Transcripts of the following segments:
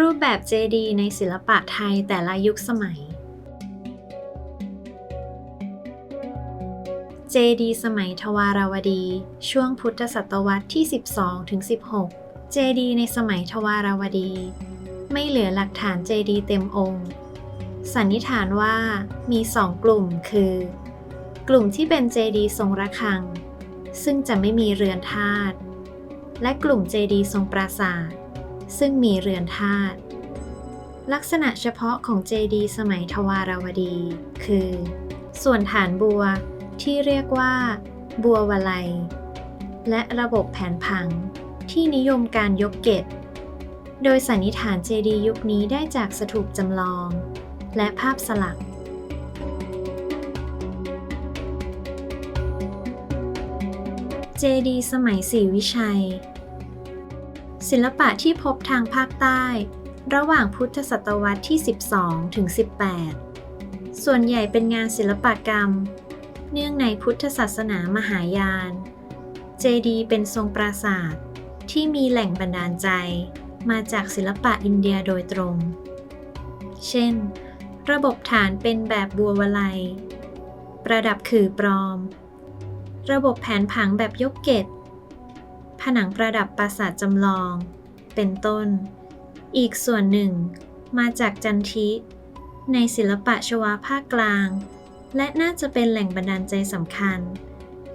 รูปแบบเจดีย์ในศิลปะไทยแต่ละยุคสมัย เจดีสมัยทวารวดี ช่วงพุทธศตวรรษที่ 12ถึง16 เจดีในสมัยทวารวดี ไม่เหลือหลักฐานเจดีเต็มองค์ สันนิษฐานว่ามีสองกลุ่มคือ กลุ่มที่เป็นเจดีทรงระฆัง ซึ่งจะไม่มีเรือนธาตุและกลุ่มเจดีทรงปราสาท ซึ่งมีเรือนธาตุลักษณะเฉพาะของเจดีสมัยทวารวดี คือ ส่วนฐานบัวที่เรียกว่า บัววลัย และระบบแผนผังที่นิยมการยกเกตโดยสันนิษฐานเจดียุคนี้ได้จากสถูปจำลอง และภาพสลักเจดีสมัยศรีวิชัย ศิลปะที่พบทางภาคใต้ ระหว่างพุทธศตวรรษที่ 12 ถึง 18 ส่วนใหญ่เป็นงานศิลปกรรม เนื่องในพุทธศาสนามหายาน เจดีเป็นทรงปราสาทที่มีแหล่งบันดาลใจ มาจากศิลปะอินเดียโดยตรง เช่น ระบบฐานเป็นแบบบัววลัย ประดับขื่อปลอม ระบบแผนผังแบบยกเกต ผนังประดับปราสาทจำลอง เป็นต้น อีกส่วนหนึ่ง มาจากจันทิ ในศิลปะชวาภาคกลาง และน่าจะเป็นแหล่งบันดาลใจสำคัญ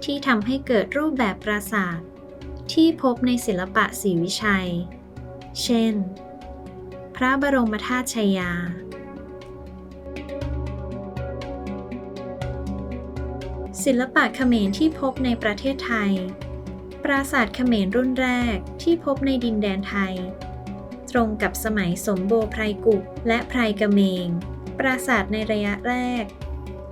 ที่ทำให้เกิดรูปแบบปราสาท ที่พบในศิลปะศรีวิชัย เช่น พระบรมธาตุชัยยาศิลปะเขมรที่พบในประเทศไทย ปราสาทเขมรรุ่นแรกที่พบในดินแดนไทย ตรงกับสมัยสมโบไพรกุกและไพรกะเมง ปราสาทในระยะแรก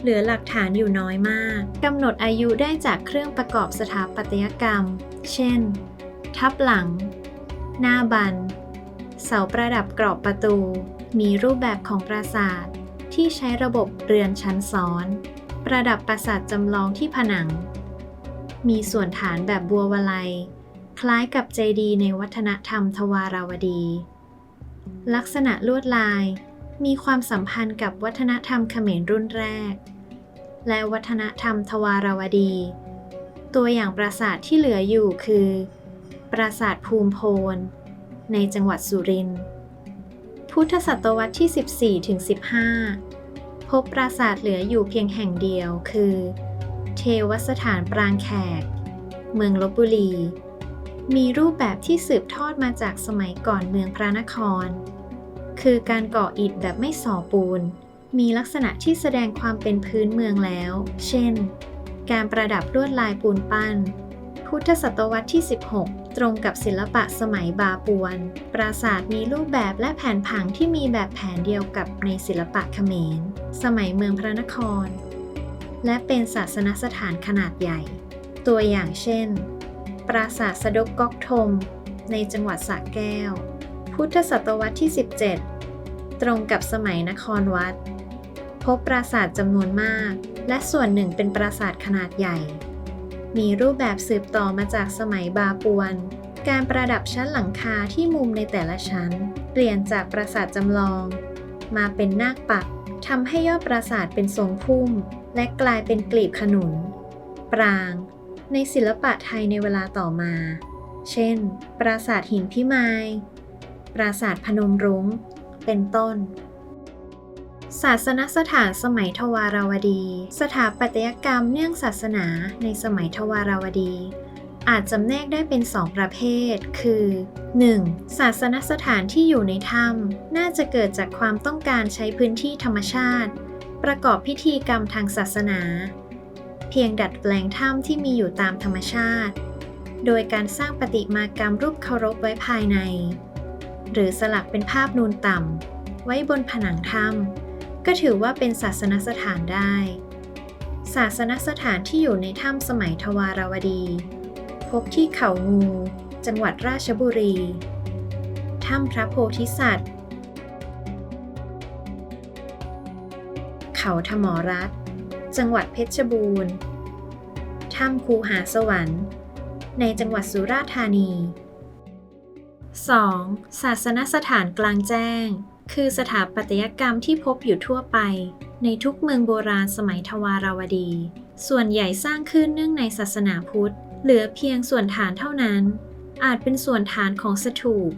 เหลือหลักฐานอยู่น้อยมากกำหนดอายุได้จากเครื่องประกอบสถาปัตยกรรม เช่น ทับหลัง หน้าบัน เสาประดับกรอบประตู มีรูปแบบของปราสาทที่ใช้ระบบเรือนชั้นซ้อน ประดับปราสาทจำลองที่ผนัง มีส่วนฐานแบบบัววลัย คล้ายกับเจดีในวัฒนธรรมทวาราวดี ลักษณะลวดลายมีความสัมพันธ์กับวัฒนธรรมเขมรรุ่นแรก และวัฒนธรรมทวาราวดี ตัวอย่างปราสาทที่เหลืออยู่คือ ปราสาทภูมิโพนในจังหวัดสุรินทร์พุทธศตวรรษที่ 14-15 พบปราสาทเหลืออยู่เพียงแห่งเดียวคือ เทวสถานปรางแขก เมืองลบบุรี มีรูปแบบที่สืบทอดมาจากสมัยก่อนเมืองพระนคร คือการก่ออิฐแบบไม่ส่อปูน มีลักษณะที่แสดงความเป็นพื้นเมืองแล้ว เช่น การประดับลวดลายปูนปั้น พุทธศตวรรษที่ 16 ตรงกับศิลปะสมัยบาปวน ปราสาทมีรูปแบบและแผนผังที่มีแบบแผนเดียวกับในศิลปะเขมร สมัยเมืองพระนคร และเป็นศาสนสถานขนาดใหญ่ ตัวอย่างเช่น ปราสาทสะดกก๊อกทม ในจังหวัดสระแก้ว พุทธศตวรรษที่ 17 ตรงกับสมัยนครวัด พบปราสาทจำนวนมาก และส่วนหนึ่งเป็นปราสาทขนาดใหญ่ มีรูปแบบสืบต่อมาจากสมัยบาปวน การประดับชั้นหลังคาที่มุมในแต่ละชั้น เปลี่ยนจากปราสาทจำลอง มาเป็นนาคปัก ทำให้ยอดปราสาทเป็นทรงพุ่ม และกลายเป็นกลีบขนุน ปราง ในศิลปะไทยในเวลาต่อมา เช่น ปราสาทหินพิมาย ปราสาทพนมรุง้ง เป็นต้น ศาสนสถานสมัยทวาราวดี สถาปัตยกรรมเนื่องศาสนาในสมัยทวาราวดี อาจจำแนกได้เป็นสองประเภท คือ 1. ศาสนสถานที่อยู่ในถ้ำน่าจะเกิดจากความต้องการใช้พื้นที่ธรรมชาติ ประกอบพิธีกรรมทางศาสนา เพียงดัดแปลงถ้ำที่มีอยู่ตามธรรมชาติ โดยการสร้างปฏิมากรรมรูปเคารพไว้ภายใน หรือสลักเป็นภาพนูนต่ำไว้บนผนังถ้ำก็ถือว่าเป็นศาสนสถานได้ ศาสนสถานที่อยู่ในถ้ำสมัยทวารวดี พบที่เขางู จังหวัดราชบุรี ถ้ำพระโพธิสัตว์ เขาธมรัตน์จังหวัดเพชรบูรณ์ ถ้ำคูหาสวรรค์ ในจังหวัดสุราษฎร์ธานี 2. ศาสนสถานกลางแจ้ง คือสถาปัตยกรรมที่พบอยู่ทั่วไป ในทุกเมืองโบราณสมัยทวาราวดี ส่วนใหญ่สร้างขึ้นเนื่องในศาสนาพุทธ เหลือเพียงส่วนฐานเท่านั้น อาจเป็นส่วนฐานของสถูป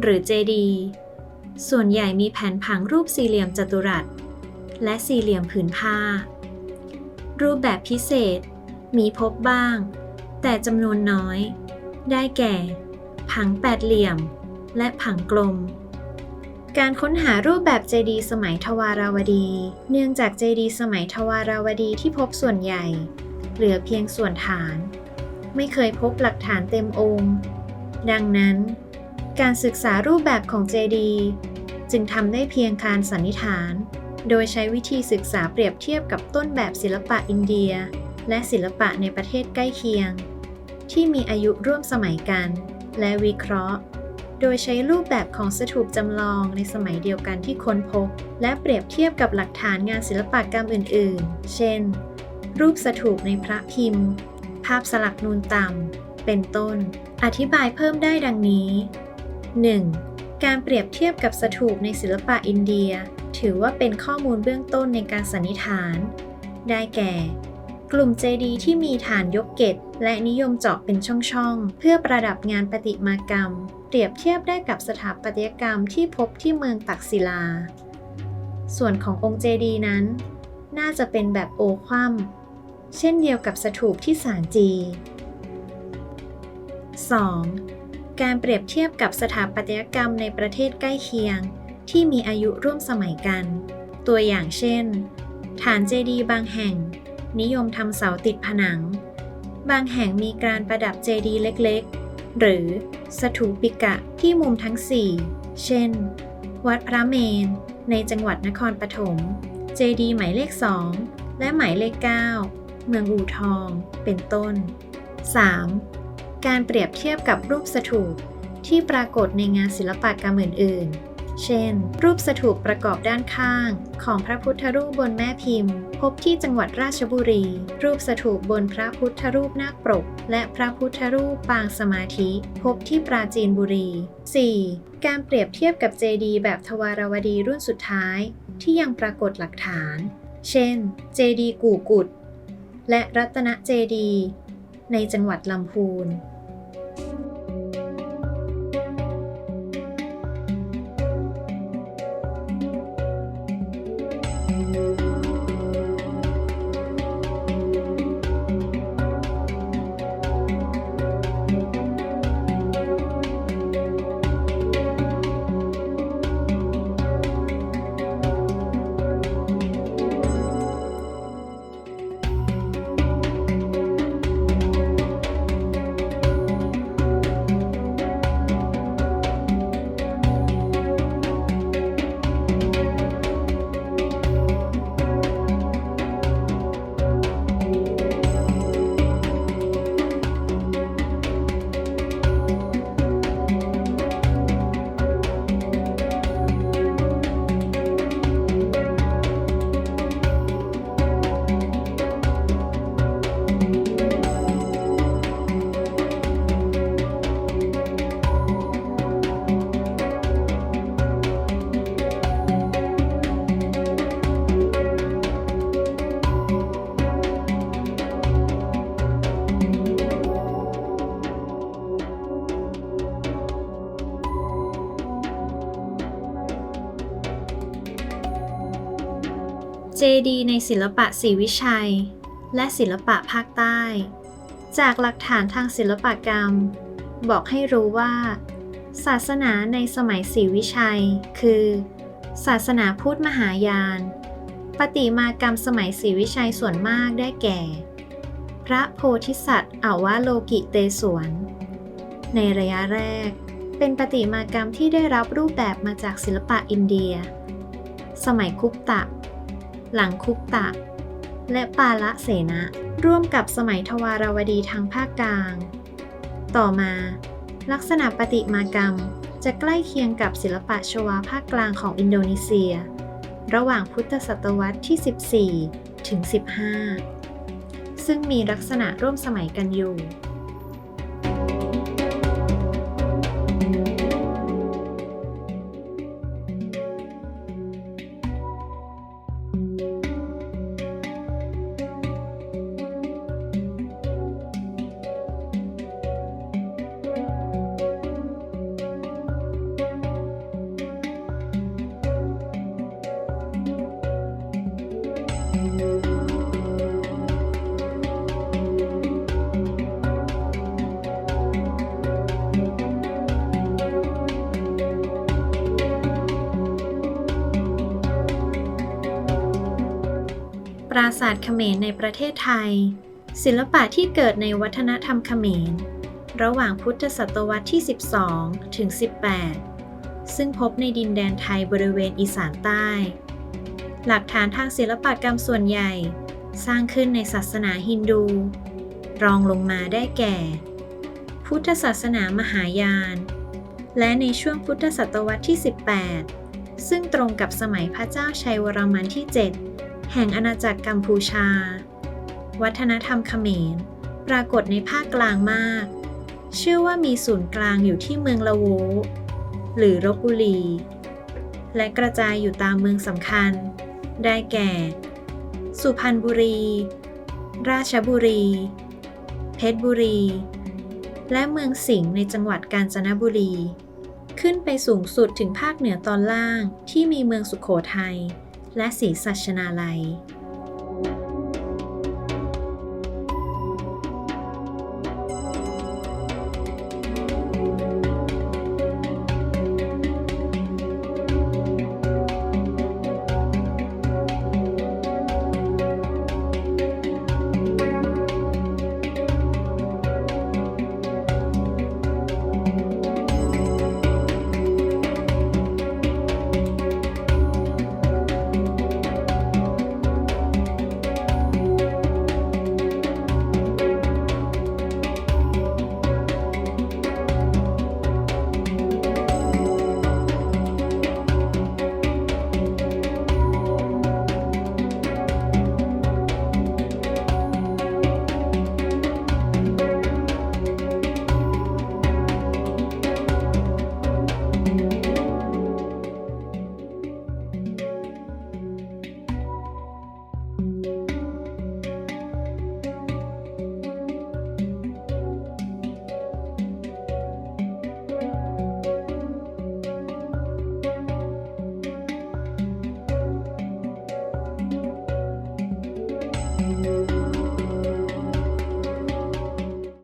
หรือเจดีย์ส่วนใหญ่มีแผนผังรูปสี่เหลี่ยมจัตุรัส และสี่เหลี่ยมผืนผ้า รูปแบบพิเศษมีพบบ้าง แต่จำนวนน้อย ได้แก่ ผังแปดเหลี่ยม และผังกลม การค้นหารูปแบบเจดีย์สมัยทวาราวดี เนื่องจากเจดีย์สมัยทวาราวดีที่พบส่วนใหญ่ เหลือเพียงส่วนฐาน ไม่เคยพบหลักฐานเต็มองค์ ดังนั้น การศึกษารูปแบบของเจดีจึงทำได้เพียงการสันนิษฐาน โดยใช้วิธีศึกษาเปรียบเทียบกับต้นแบบศิลปะอินเดีย และศิลปะในประเทศใกล้เคียง ที่มีอายุร่วมสมัยกัน และวิเคราะห์ โดยใช้รูปแบบของสถูปจำลองในสมัยเดียวกันที่ค้นพบ และเปรียบเทียบกับหลักฐานงานศิลปกรรมอื่น ๆ เช่น รูปสถูปในพระพิมพ์ ภาพสลักนูนต่ำ เป็นต้น อธิบายเพิ่มได้ดังนี้ 1. การเปรียบเทียบกับสถูปในศิลปะอินเดีย ถือว่าเป็นข้อมูลเบื้องต้นในการสันนิษฐาน ได้แก่ กลุ่มเจดีย์ที่มีฐานยกเกตและนิยมเจาะเป็นช่องๆ เพื่อประดับงานประติมากรรม เปรียบเทียบได้กับสถาปัตยกรรมที่พบที่เมืองตักศิลา ส่วนขององค์เจดีย์นั้น น่าจะเป็นแบบโอคว่ำ เช่นเดียวกับสถูปที่สารจี 2. การเปรียบเทียบกับสถาปัตยกรรมในประเทศใกล้เคียง ที่มีอายุร่วมสมัยกัน ตัวอย่างเช่น ฐานเจดีย์บางแห่ง นิยมทำเสาติดผนัง บางแห่งมีการประดับเจดีย์เล็กๆ หรือสถูปิกะที่มุมทั้ง 4 เช่น วัดพระเมน ในจังหวัดนครปฐม เจดีย์หมายเลข 2 และหมายเลข 9 เมืองอู่ทอง เป็นต้น 3. การเปรียบเทียบกับรูปสถูปที่ปรากฏในงานศิลปกรรมอื่น ๆ เช่น รูปสถูปประกอบด้านข้าง ของพระพุทธรูปบนแม่พิมพ์ พบที่จังหวัดราชบุรี รูปสถูปบนพระพุทธรูปนาคปรก และพระพุทธรูปปางสมาธิ พบที่ปราจีนบุรี 4. การเปรียบเทียบกับเจดีย์แบบทวารวดีรุ่นสุดท้าย ที่ยังปรากฏหลักฐาน เช่น เจดีย์กู่กุด และรัตนเจดี ในจังหวัดลำพูน เจดีในศิลปะศรีวิชัย และศิลปะภาคใต้ จากหลักฐานทางศิลปกรรม บอกให้รู้ว่า ศาสนาในสมัยศรีวิชัย คือ ศาสนาพุทธมหายาน ปฏิมากรรมสมัยศรีวิชัยส่วนมากได้แก่ พระโพธิสัตว์อาวโลกิเตศวรในระยะแรก เป็นปฏิมากรรมที่ได้รับรูปแบบมาจากศิลปะอินเดีย สมัยคุปตะ หลังคุปตะ และปาละเสนะ ร่วมกับสมัยทวารวดีทางภาคกลาง ต่อมา ลักษณะปฏิมากรรมจะใกล้เคียงกับศิลปะชวาภาคกลางของอินโดนีเซีย ระหว่างพุทธศตวรรษที่ 14 ถึง 15 ซึ่งมีลักษณะร่วมสมัยกันอยู่ ราศาสตร์เขมรในประเทศไทย ศิลปะที่เกิดในวัฒนธรรมเขมร ระหว่างพุทธศตวรรษที่ 12 ถึง 18 ซึ่งพบในดินแดนไทยบริเวณอีสานใต้ หลักฐานทางศิลปกรรมส่วนใหญ่ สร้างขึ้นในศาสนาฮินดู รองลงมาได้แก่ พุทธศาสนามหายาน และในช่วงพุทธศตวรรษที่ 18 ซึ่งตรงกับสมัยพระเจ้าชัยวรมันที่ 7 แห่งอาณาจักรกัมพูชา วัฒนธรรมเขมร ปรากฏในภาคกลางมาก เชื่อว่ามีศูนย์กลางอยู่ที่เมืองละโว หรือรบบุรี และกระจายอยู่ตามเมืองสำคัญ ได้แก่ สุพรรณบุรี ราชบุรี เพชรบุรี และเมืองสิงห์ในจังหวัดกาญจนบุรี ขึ้นไปสูงสุดถึงภาคเหนือตอนล่างที่มีเมืองสุขโขทัย และศรีสัชนาลัย